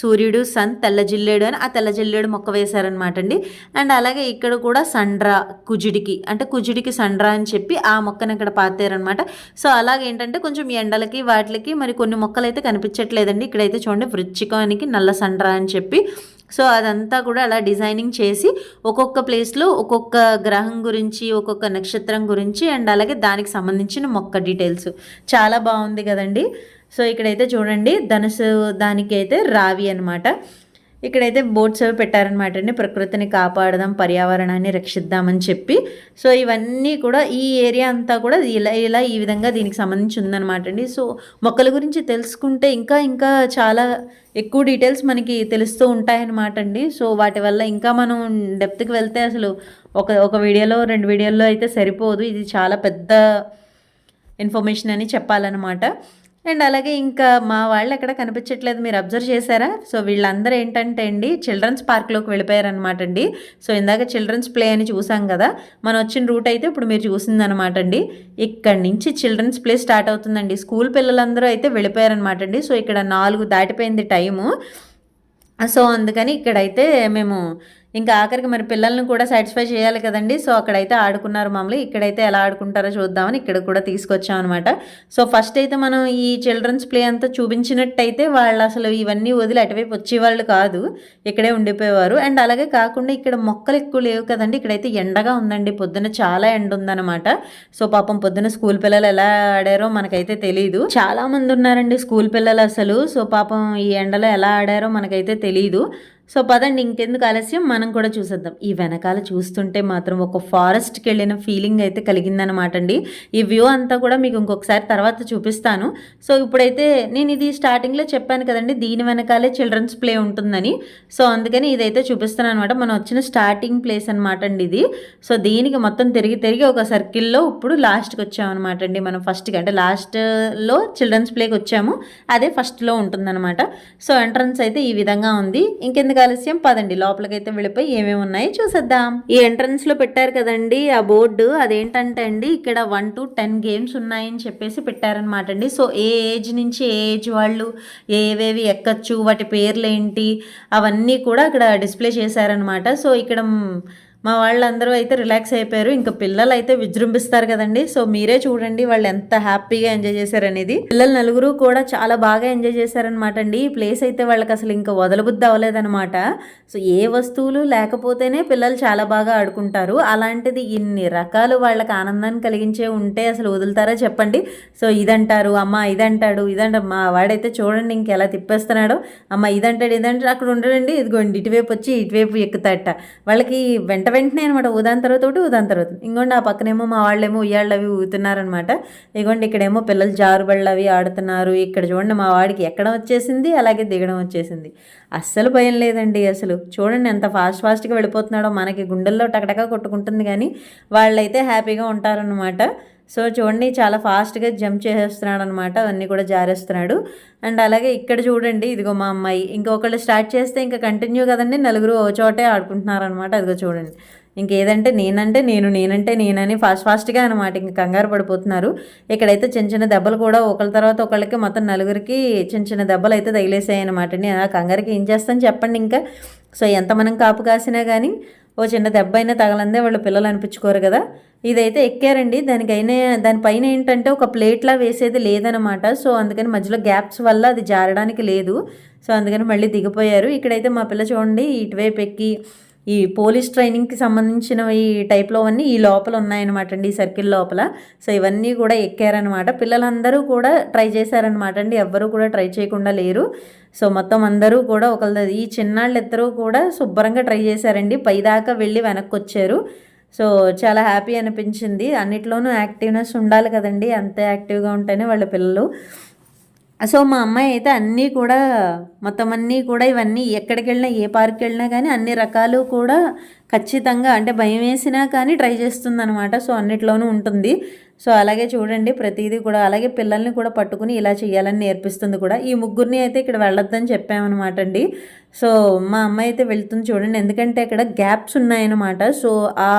సూర్యుడు సన్ తెల్ల జిల్లేడు అని ఆ తెల్ల జిల్లేడు మొక్క వేశారనమాట అండి. అండ్ అలాగే ఇక్కడ కూడా సండ్రా కుజుడికి అంటే కుజుడికి సండ్రా అని చెప్పి ఆ మొక్కను ఇక్కడ పాతారనమాట సో అలాగే ఏంటంటే కొంచెం ఎండలకి వాటికి మరి కొన్ని మొక్కలు అయితే కనిపించట్లేదండి. ఇక్కడైతే చూడండి వృచ్చికానికి నల్ల సండ్రా అని చెప్పి సో అదంతా కూడా అలా డిజైనింగ్ చేసి ఒక్కొక్క ప్లేస్లో ఒక్కొక్క గ్రహం గురించి ఒక్కొక్క నక్షత్రం గురించి అండ్ అలాగే దానికి సంబంధించిన మొక్క డీటెయిల్స్. చాలా బాగుంది కదండి. సో ఇక్కడైతే చూడండి ధనుసు దానికైతే రావి అనమాట ఇక్కడైతే బోట్స్ అవి పెట్టారనమాట అండి. ప్రకృతిని కాపాడదాం పర్యావరణాన్ని రక్షిద్దామని చెప్పి. సో ఇవన్నీ కూడా ఈ ఏరియా అంతా కూడా ఇలా ఇలా ఈ విధంగా దీనికి సంబంధించి ఉందనమాట అండి. సో మొక్కల గురించి తెలుసుకుంటే ఇంకా ఇంకా చాలా ఎక్కువ డీటెయిల్స్ మనకి తెలుస్తూ ఉంటాయన్నమాట అండి. సో వాటి వల్ల ఇంకా మనం డెప్త్కి వెళ్తే అసలు ఒక ఒక వీడియోలో రెండు వీడియోల్లో అయితే సరిపోదు. ఇది చాలా పెద్ద ఇన్ఫర్మేషన్ అని చెప్పాలన్నమాట. అండ్ అలాగే ఇంకా మా వాళ్ళు ఎక్కడ కనిపించట్లేదు. మీరు అబ్జర్వ్ చేశారా? సో వీళ్ళందరూ ఏంటంటే అండి చిల్డ్రన్స్ పార్క్లోకి వెళ్ళిపోయారనమాట అండి. సో ఇందాక చిల్డ్రన్స్ ప్లే అని చూసాం కదా మనం వచ్చిన రూట్ అయితే ఇప్పుడు మీరు చూసిందనమాట అండి. ఇక్కడి నుంచి చిల్డ్రన్స్ ప్లే స్టార్ట్ అవుతుందండి. స్కూల్ పిల్లలందరూ అయితే వెళ్ళిపోయారనమాట అండి. సో ఇక్కడ నాలుగు దాటిపోయింది టైము. సో అందుకని ఇక్కడైతే మేము ఇంకా ఆఖరికి మరి పిల్లల్ని కూడా సాటిస్ఫై చేయాలి కదండి. సో అక్కడైతే ఆడుకున్నారు మామూలు ఇక్కడైతే ఎలా ఆడుకుంటారో చూద్దామని ఇక్కడ కూడా తీసుకొచ్చాం అనమాట సో ఫస్ట్ అయితే మనం ఈ చిల్డ్రన్స్ ప్లే అంతా చూపించినట్టయితే వాళ్ళు అసలు ఇవన్నీ వదిలి అటువైపు వచ్చేవాళ్ళు కాదు. ఇక్కడే ఉండిపోయేవారు. అండ్ అలాగే కాకుండా ఇక్కడ మొక్కలు ఎక్కువ లేవు కదండి. ఇక్కడైతే ఎండగా ఉందండి. పొద్దున చాలా ఎండ ఉందన్నమాట. సో పాపం పొద్దున స్కూల్ పిల్లలు ఎలా ఆడారో మనకైతే తెలియదు చాలా మంది ఉన్నారండి స్కూల్ పిల్లలు అసలు. సో పాపం ఈ ఎండలో ఎలా ఆడారో మనకైతే తెలియదు సో పదండి ఇంకెందుకు ఆలస్యం? మనం కూడా చూసేద్దాం. ఈ వెనకాల చూస్తుంటే మాత్రం ఒక ఫారెస్ట్కి వెళ్ళిన ఫీలింగ్ అయితే కలిగిందనమాట అండి ఈ వ్యూ అంతా కూడా మీకు ఇంకొకసారి తర్వాత చూపిస్తాను. సో ఇప్పుడైతే నేను ఇది స్టార్టింగ్లో చెప్పాను కదండి దీని వెనకాలే చిల్డ్రన్స్ ప్లే ఉంటుందని. సో అందుకని ఇదైతే చూపిస్తాను అనమాట మనం వచ్చిన స్టార్టింగ్ ప్లేస్ అనమాట అండి ఇది. సో దీనికి మొత్తం తిరిగి తిరిగి ఒక సర్కిల్లో ఇప్పుడు లాస్ట్కి వచ్చామన్నమాట అండి మనం ఫస్ట్కి అంటే లాస్ట్లో చిల్డ్రన్స్ ప్లేకి వచ్చాము. అదే ఫస్ట్లో ఉంటుందన్నమాట. సో ఎంట్రన్స్ అయితే ఈ విధంగా ఉంది. ఇంకెందుకు ఆలస్యం పదండి. లోపలికైతే వెళ్ళిపోయి ఏమేమి ఉన్నాయో చూసేద్దాం. ఈ ఎంట్రన్స్లో పెట్టారు కదండి ఆ బోర్డు. అదేంటంటే అండి ఇక్కడ వన్ టు టెన్ గేమ్స్ ఉన్నాయని చెప్పేసి పెట్టారనమాట అండి. సో ఏ ఏజ్ నుంచి ఏ ఏజ్ వాళ్ళు ఏవేవి ఎక్కచ్చు వాటి పేర్లు ఏంటి అవన్నీ కూడా అక్కడ డిస్ప్లే చేశారనమాట సో ఇక్కడ మా వాళ్ళందరూ అయితే రిలాక్స్ అయిపోయారు. ఇంకా పిల్లలు అయితే విజృంభిస్తారు కదండి. సో మీరే చూడండి వాళ్ళు ఎంత హ్యాపీగా ఎంజాయ్ చేశారనేది. పిల్లలు నలుగురు కూడా చాలా బాగా ఎంజాయ్ చేశారనమాట అండి. ఈ ప్లేస్ అయితే వాళ్ళకి అసలు ఇంకా వదలబుద్ధి అవ్వలేదన్నమాట. సో ఏ వస్తువులు లేకపోతేనే పిల్లలు చాలా బాగా ఆడుకుంటారు. అలాంటిది ఇన్ని రకాలు వాళ్ళకి ఆనందాన్ని కలిగించే ఉంటే అసలు వదులుతారా చెప్పండి. సో ఇదంటారు అమ్మ ఇదంటాడు ఇదంటారు మా వాడైతే చూడండి ఇంకెలా తిప్పేస్తున్నాడో. అమ్మ ఇదంటాడు ఇదంటాడు అక్కడ ఉండడండి. ఇదిగోండి ఇటువైపు వచ్చి ఇటువైపు ఎక్కుతాట. వాళ్ళకి వెంట వెంటనే అనమాట ఉదాహరణ తర్వాత ఒకటి ఉదాహరణ తర్వాత ఇంకోండి ఆ పక్కనేమో మా వాళ్ళేమో ఉయ్యాళ్ళు అవి ఊగుతున్నారనమాట ఇగోండి ఇక్కడేమో పిల్లలు జారుబళ్ళు అవి ఆడుతున్నారు. ఇక్కడ చూడండి మా వాడికి ఎక్కడం వచ్చేసింది అలాగే దిగడం వచ్చేసింది. అస్సలు భయం లేదండి అసలు. చూడండి ఎంత ఫాస్ట్ ఫాస్ట్గా వెళ్ళిపోతున్నాడో మనకి గుండెల్లో టకటకా కొట్టుకుంటుంది కానీ వాళ్ళైతే హ్యాపీగా ఉంటారనమాట సో చూడండి చాలా ఫాస్ట్గా జంప్ చేసేస్తున్నాడు అనమాట అవన్నీ కూడా జారేస్తున్నాడు. అండ్ అలాగే ఇక్కడ చూడండి ఇదిగో మా అమ్మాయి. ఇంకొకళ్ళు స్టార్ట్ చేస్తే ఇంకా కంటిన్యూ కదండి నలుగురు ఓ చోటే ఆడుకుంటున్నారనమాట. అదిగో చూడండి. ఇంకేదంటే నేనంటే నేను నేనంటే నేనని ఫాస్ట్ ఫాస్ట్గా అనమాట ఇంక కంగారు పడిపోతున్నారు. ఇక్కడైతే చిన్న చిన్న దెబ్బలు కూడా ఒకళ్ళ తర్వాత ఒకళ్ళకి మొత్తం నలుగురికి చిన్న చిన్న దెబ్బలు అయితే తగిలేసాయి అనమాట అండి. ఆ కంగారుకి ఏం చేస్తాను చెప్పండి ఇంకా. సో ఎంత మనం కాపు కాసినా కానీ ఓ చిన్న దెబ్బ అయినా తగలందే వాళ్ళు పిల్లలు అనిపించుకోరు కదా. ఇదైతే ఎక్కారండి. దానికైనా దానిపైన ఏంటంటే ఒక ప్లేట్లా వేసేది లేదనమాట. సో అందుకని మధ్యలో గ్యాప్స్ వల్ల అది జారడానికి లేదు. సో అందుకని మళ్ళీ దిగిపోయారు. ఇక్కడైతే మా పిల్ల చూడండి ఇటువైపు ఎక్కి ఈ పోలీస్ ట్రైనింగ్కి సంబంధించిన ఈ టైప్లో అన్నీ ఈ లోపల ఉన్నాయన్నమాట అండి ఈ సర్కిల్ లోపల. సో ఇవన్నీ కూడా ఎక్కారనమాట పిల్లలందరూ కూడా ట్రై చేశారనమాట అండి ఎవ్వరూ కూడా ట్రై చేయకుండా లేరు. సో మొత్తం అందరూ కూడా ఒకళ్ళ ఈ చిన్నాళ్ళు ఇద్దరూ కూడా శుభ్రంగా ట్రై చేశారండి. పైదాకా వెళ్ళి వెనక్కి వచ్చారు సో చాలా హ్యాపీ అనిపించింది. అన్నిట్లోనూ యాక్టివ్నెస్ ఉండాలి కదండి అంత యాక్టివ్గా ఉంటేనే వాళ్ళ పిల్లలు. సో మా అమ్మాయి అయితే అన్నీ కూడా మొత్తం అన్నీ కూడా ఇవన్నీ ఎక్కడికి వెళ్ళినా ఏ పార్క్కి వెళ్ళినా కానీ అన్ని రకాలు కూడా ఖచ్చితంగా అంటే భయం వేసినా కానీ ట్రై చేస్తుంది అనమాట సో అన్నిట్లోనూ ఉంటుంది. సో అలాగే చూడండి ప్రతిదీ కూడా అలాగే పిల్లల్ని కూడా పట్టుకుని ఇలా చేయాలని నేర్పిస్తుంది కూడా. ఈ ముగ్గురిని అయితే ఇక్కడ వెళ్ళొద్దని చెప్పామన్నమాట అండి. సో మా అమ్మాయి అయితే వెళ్తుంది చూడండి ఎందుకంటే అక్కడ గ్యాప్స్ ఉన్నాయన్నమాట. సో ఆ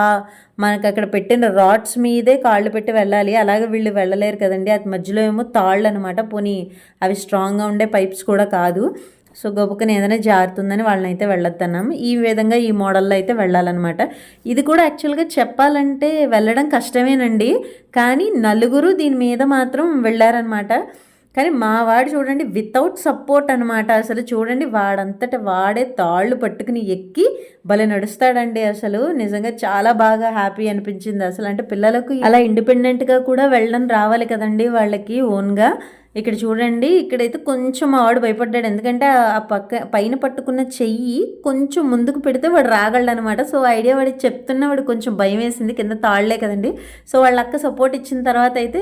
మనకు అక్కడ పెట్టిన రాడ్స్ మీదే కాళ్ళు పెట్టి వెళ్ళాలి. అలాగే వీళ్ళు వెళ్ళలేరు కదండి అది మధ్యలో ఏమో తాళ్ళు అనమాట పోనీ అవి స్ట్రాంగ్గా ఉండే పైప్స్ కూడా కాదు. సో గబుకని ఏదైనా జారుతుందని వాళ్ళని అయితే వెళ్ళొద్దన్నాము ఈ విధంగా ఈ మోడల్లో అయితే వెళ్ళాలన్నమాట. ఇది కూడా యాక్చువల్గా చెప్పాలంటే వెళ్ళడం కష్టమేనండి. కానీ నలుగురు దీని మీద మాత్రం వెళ్ళారనమాట కానీ మా వాడు చూడండి వితౌట్ సపోర్ట్ అనమాట అసలు చూడండి వాడంతట వాడే తాళ్ళు పట్టుకుని ఎక్కి భలే నడుస్తాడండి అసలు. నిజంగా చాలా బాగా హ్యాపీ అనిపించింది అసలు. అంటే పిల్లలకు అలా ఇండిపెండెంట్గా కూడా వెళ్ళడం రావాలి కదండి వాళ్ళకి ఓన్గా ఇక్కడ చూడండి ఇక్కడైతే కొంచెం వాడు భయపడ్డాడు. ఎందుకంటే ఆ పక్క పైన పట్టుకున్న చెయ్యి కొంచెం ముందుకు పెడితే వాడు రాగలడు అనమాట సో ఐడియా వాడికి చెప్తున్న వాడు కొంచెం భయం వేసింది కింద తాళ్ళే కదండి. సో వాళ్ళ అక్క సపోర్ట్ ఇచ్చిన తర్వాత అయితే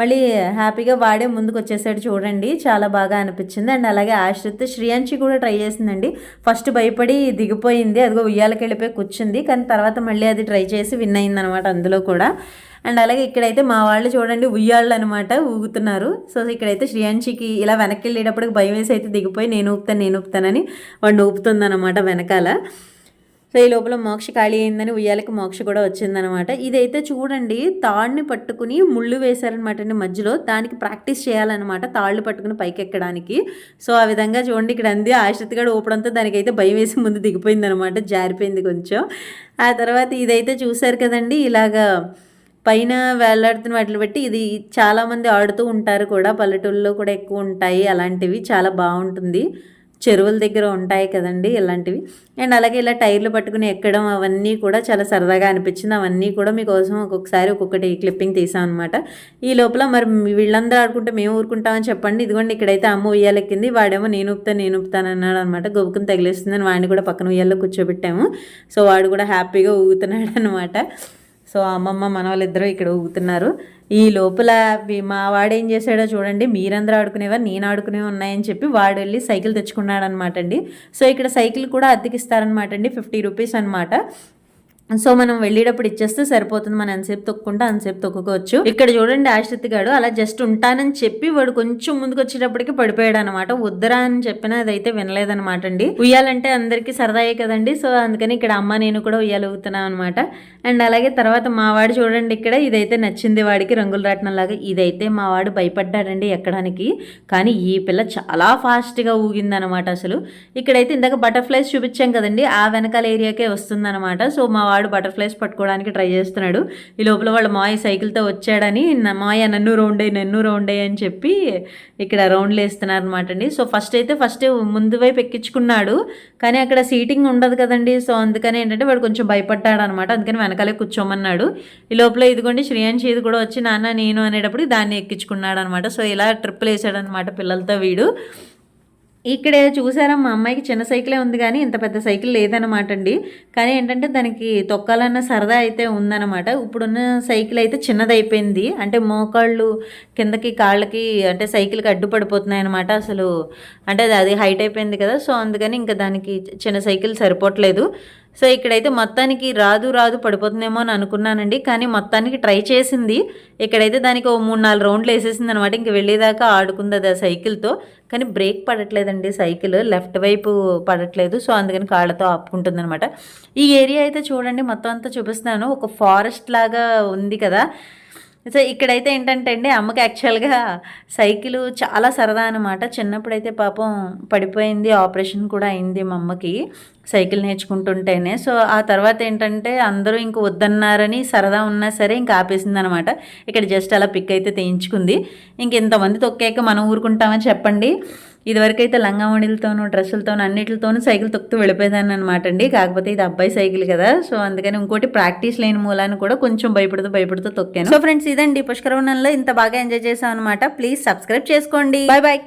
మళ్ళీ హ్యాపీగా వాడే ముందుకు వచ్చేసాడు చూడండి. చాలా బాగా అనిపించింది. అండ్ అలాగే ఆశ్రిత్ శ్రీయాంచి కూడా ట్రై చేసిందండి. ఫస్ట్ భయపడి దిగిపోయింది. అదిగో ఉయ్యాలకి వెళ్ళిపోయి కూర్చుంది. కానీ తర్వాత మళ్ళీ అది ట్రై చేసి విన్ అయింది అనమాట అందులో కూడా. అండ్ అలాగే ఇక్కడైతే మా వాళ్ళు చూడండి ఉయ్యాళ్ళు అనమాట ఊగుతున్నారు. సో ఇక్కడైతే శ్రేయాంశికి ఇలా వెనక్కి వెళ్ళేటప్పుడు భయం వేసి అయితే దిగిపోయి నేను ఊపుతాను నేను ఊపుతానని వాడిని ఊపుతుందన్నమాట వెనకాల. సో ఈ లోపల మోక్ష ఖాళీ అయిందని ఉయ్యాలకి మోక్ష కూడా వచ్చిందనమాట ఇదైతే చూడండి తాడుని పట్టుకుని ముళ్ళు వేశారనమాట అండి మధ్యలో. దానికి ప్రాక్టీస్ చేయాలన్నమాట తాళ్ళు పట్టుకుని పైకి ఎక్కడానికి. సో ఆ విధంగా చూడండి ఇక్కడ అంది ఆశ్రిత్ ఊపడంతో దానికైతే భయం వేసి ముందు దిగిపోయింది అనమాట జారిపోయింది కొంచెం. ఆ తర్వాత ఇదైతే చూశారు కదండి ఇలాగా పైన వేలాడుతున్న వాటిని బట్టి ఇది చాలామంది ఆడుతూ ఉంటారు కూడా. పల్లెటూళ్ళలో కూడా ఎక్కువ ఉంటాయి అలాంటివి. చాలా బాగుంటుంది. చెరువుల దగ్గర ఉంటాయి కదండి ఇలాంటివి. అండ్ అలాగే ఇలా టైర్లు పట్టుకుని ఎక్కడం అవన్నీ కూడా చాలా సరదాగా అనిపించింది. అవన్నీ కూడా మీకోసం ఒక్కొక్కసారి ఒక్కొక్కటి క్లిప్పింగ్ తీసాం అనమాట ఈ లోపల మరి వీళ్ళందరూ ఆడుకుంటే మేము ఊరుకుంటామని చెప్పండి. ఇదిగోండి ఇక్కడైతే అమ్మ ఉయ్యాలెక్కింది. వాడేమో నేను ఊపుతాను నేను ఊపుతాను అన్నాడు అనమాట గొబ్బుకుని తగిలేస్తుందని వాడిని కూడా పక్కన ఉయ్యాల్లో కూర్చోబెట్టాము. సో వాడు కూడా హ్యాపీగా ఊగుతున్నాడు అనమాట సో అమ్మమ్మ మన వాళ్ళిద్దరూ ఇక్కడ ఊగుతున్నారు. ఈ లోపల మా వాడు ఏం చేశాడో చూడండి. మీరందరూ ఆడుకునేవారు నేను ఆడుకునే ఉన్నాయని చెప్పి వాడు వెళ్ళి సైకిల్ తెచ్చుకున్నాడు అనమాట అండి సో ఇక్కడ సైకిల్ కూడా అద్దెకిస్తారనమాట అండి ఫిఫ్టీ రూపీస్ అనమాట సో మనం వెళ్ళేటప్పుడు ఇచ్చేస్తే సరిపోతుంది. మనం ఎంతసేపు తొక్కుంటే అంతసేపు తొక్కుకోవచ్చు. ఇక్కడ చూడండి ఆశ్రిత్ గాడు అలా జస్ట్ ఉంటానని చెప్పి వాడు కొంచెం ముందుకు వచ్చేటప్పటికి పడిపోయాడు అనమాట వద్దరా అని చెప్పిన అదైతే వినలేదనమాట అండి. ఉయ్యాలంటే అందరికీ సరదాయే కదండి. సో అందుకని ఇక్కడ అమ్మ నేను కూడా ఉయ్యాలుగుతున్నాం అనమాట. అండ్ అలాగే తర్వాత మా వాడు చూడండి ఇక్కడ ఇదైతే నచ్చింది వాడికి రంగుల రాట్నం లాగా. ఇదైతే మా వాడు భయపడ్డాడండి ఎక్కడానికి. కానీ ఈ పిల్ల చాలా ఫాస్ట్గా ఊగిందనమాట అసలు. ఇక్కడైతే ఇందాక బటర్ఫ్లైస్ చూపించాం కదండి ఆ వెనకాల ఏరియాకే వస్తుందన్నమాట సో మా వాడు వాడు బటర్ఫ్లైస్ పట్టుకోవడానికి ట్రై చేస్తున్నాడు. ఈ లోపల వాళ్ళ మాయ సైకిల్తో వచ్చాడని మాయ నన్ను రౌండ్ అయ్యి నన్ను రౌండ్ అయ్యి అని చెప్పి ఇక్కడ రౌండ్లు వేస్తున్నారు అనమాట అండి. సో ఫస్ట్ అయితే ఫస్ట్ ముందు వైపు ఎక్కించుకున్నాడు. కానీ అక్కడ సీటింగ్ ఉండదు కదండి. సో అందుకని ఏంటంటే వాడు కొంచెం భయపడ్డాడు అనమాట అందుకని వెనకాలే కూర్చోమన్నాడు. ఈ లోపల ఇదిగోండి శ్రేయాన్షి ఇది కూడా వచ్చి నాన్న నేను అనేటప్పుడు దాన్ని ఎక్కించుకున్నాడు అనమాట సో ఇలా ట్రిప్పులు వేసాడనమాట పిల్లలతో వీడు. ఇక్కడ చూసారా మా అమ్మాయికి చిన్న సైకిలే ఉంది కానీ ఇంత పెద్ద సైకిల్ లేదనమాట అండి కానీ ఏంటంటే దానికి తొక్కాలన్న సరదా అయితే ఉందన్నమాట. ఇప్పుడున్న సైకిల్ అయితే చిన్నదైపోయింది. అంటే మోకాళ్ళు కిందకి కాళ్ళకి అంటే సైకిల్కి అడ్డుపడిపోతున్నాయి అనమాట అసలు. అంటే అది- అది హైట్ అయిపోయింది కదా సో అందుకని ఇంకా దానికి చిన్న సైకిల్ సరిపోవట్లేదు. సో ఇక్కడైతే మొత్తానికి రాదు రాదు పడిపోతుందేమో అని అనుకున్నానండి. కానీ మొత్తానికి ట్రై చేసింది. ఇక్కడైతే దానికి ఓ మూడు నాలుగు రౌండ్లు వేసేసింది అనమాట ఇంక వెళ్ళేదాకా ఆడుకుంది అది ఆ సైకిల్తో కానీ బ్రేక్ పడట్లేదండి సైకిల్ లెఫ్ట్ వైపు పడట్లేదు. సో అందుకని కాళ్ళతో ఆపుకుంటుంది అనమాట ఈ ఏరియా అయితే చూడండి మొత్తం అంతా చూపిస్తున్నాను. ఒక ఫారెస్ట్ లాగా ఉంది కదా. సో ఇక్కడైతే ఏంటంటే అండి అమ్మకి యాక్చువల్గా సైకిల్ చాలా సరదా అనమాట చిన్నప్పుడైతే పాపం పడిపోయింది ఆపరేషన్ కూడా అయింది మా అమ్మకి సైకిల్ నేర్చుకుంటుంటేనే. సో ఆ తర్వాత ఏంటంటే అందరూ ఇంక వద్దన్నారని సరదా ఉన్నా సరే ఇంక ఆపేసింది అనమాట ఇక్కడ జస్ట్ అలా పిక్ అయితే తీయించుకుంది. ఇంక ఇంతమంది తొక్కాక మనం ఊరుకుంటామని చెప్పండి. ఇదివరకైతే అయితే లంగామణిలతోనూ డ్రెస్సులతోనూ అన్నిటితోనూ సైకిల్ తొక్కుతూ వెళ్ళిపోయేదాన్ని అనమాట అండి కాకపోతే ఇది అబ్బాయి సైకిల్ కదా. సో అందుకని ఇంకోటి ప్రాక్టీస్ లేని మూలాన్ని కూడా కొంచెం భయపడుతూ భయపడుతూ తొక్కాను. సో ఫ్రెండ్స్ ఇదండి పుష్కరవనంలో ఇంత బాగా ఎంజాయ్ చేసాం అనమాట ప్లీజ్ సబ్స్క్రైబ్ చేసుకోండి. Bye bye